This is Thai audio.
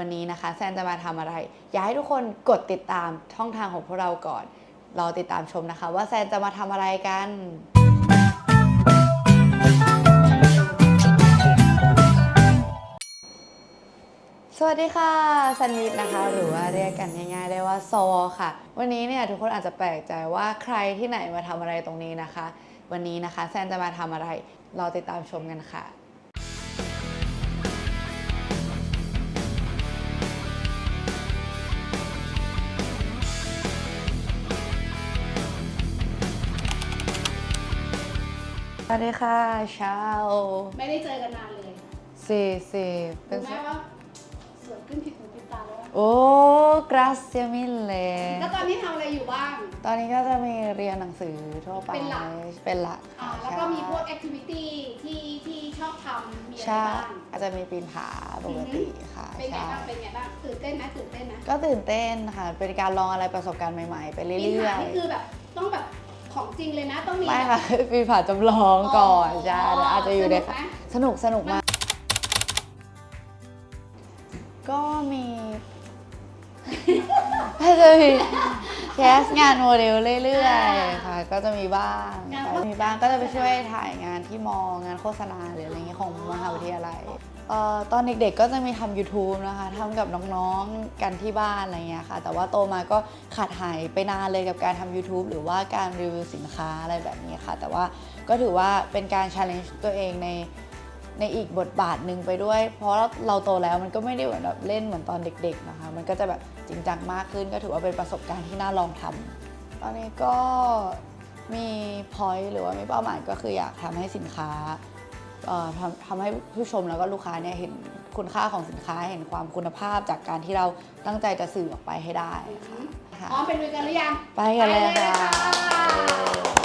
วันนี้นะคะแซนจะมาทำอะไร อยากให้ทุกคนกดติดตามช่องทางของพวกเราก่อน รอติดตามชมนะคะ ว่าแซนจะมาทำอะไรกันสวัสดีค่ะซันวิทนะคะ หรือว่าเรียกกันง่ายๆได้ว่าโซค่ะ วันนี้เนี่ยทุกคนอาจจะแปลกใจว่าใครที่ไหนมาทำอะไรตรงนี้นะคะ วันนี้นะคะแซนจะมาทำอะไรรอติดตามชมกันค่ะ วัสดีค่ะเช้าไม่ได้เจอกันนานเลยสี่สี่เป็รู้นไหมว่าสวยขึ้นผิดหูผิดตาแล้วโอ้ grazie mille แล้วตอนนี้ทำอะไรอยู่บ้าง ตอนนี้ก็จะมีเรียนหนังสือทั่วไป เป็นหลัก เป็นหลักอ่าค่ะแล้วก็มีพวกแอคทิวิตี้ที่ที่ชอบทำมีอะไรใช่บ้าง อาจจะมีปีนผาปกติค่ะเป็นไงใช่บ้างเป็นไงบ้างตื่นเต้นไหมตื่นเต้นไหมก็ตื่นเต้นค่ะ เป็นการลองอะไรประสบการณ์ใหม่ๆ ไปเรื่ปีนอผายนี่คือแบบ ต้องแบบของจริงเลยนะ ต้องมีๆไม่ค่ะปีนผาจำลองก่อนใช่อ๋อแล้วอาจจะอยู่ในสนุกไหมสนุกสนุกมาก ก็มีก็จะมี แคสงานโมเดลเรื่อยๆค่ะ ก็จะมีบ้างค่ะมีบ้างก็จะไปช่วยถ่ายงานที่มองานโฆษณาหรืออะไรเงี้ยของมหาวิทยาลัยเอ่อตอนเด็กๆก็จะมีทำ YouTube นะคะทำกับน้องๆกันที่บ้านอะไรเงี้ยค่ะ แต่ว่าโตมาก็ขาดหายไปนานเลยกับการทำ YouTube หรือว่าการรีวิวสินค้าอะไรแบบนี้ค่ะ แต่ว่าก็ถือว่าเป็นการ challenge ตัวเองใน ในอีกบทบาทหนึ่งไปด้วย เพราะเราโตแล้วมันก็ไม่ได้เหมือนแบบเล่นเหมือนตอนเด็ก ๆนะคะ มันก็จะแบบจริงจังมากขึ้นก็ถือว่าเป็นประสบการณ์ที่น่าลองทำตอนนี้ก็มี point หรือว่ามีเป้าหมายก็คืออยากทำให้สินค้าเอ่อทำทำให้ผู้ชมแล้วก็ลูกค้าเนี่ยเห็นคุณค่าของสินค้าเห็นความคุณภาพจากการที่เราตั้งใจจะสื่อออกไปให้ได้ค่ะค่ะพร้อมไปลุยกันหรือยัง ไปกันเลยค่ะไป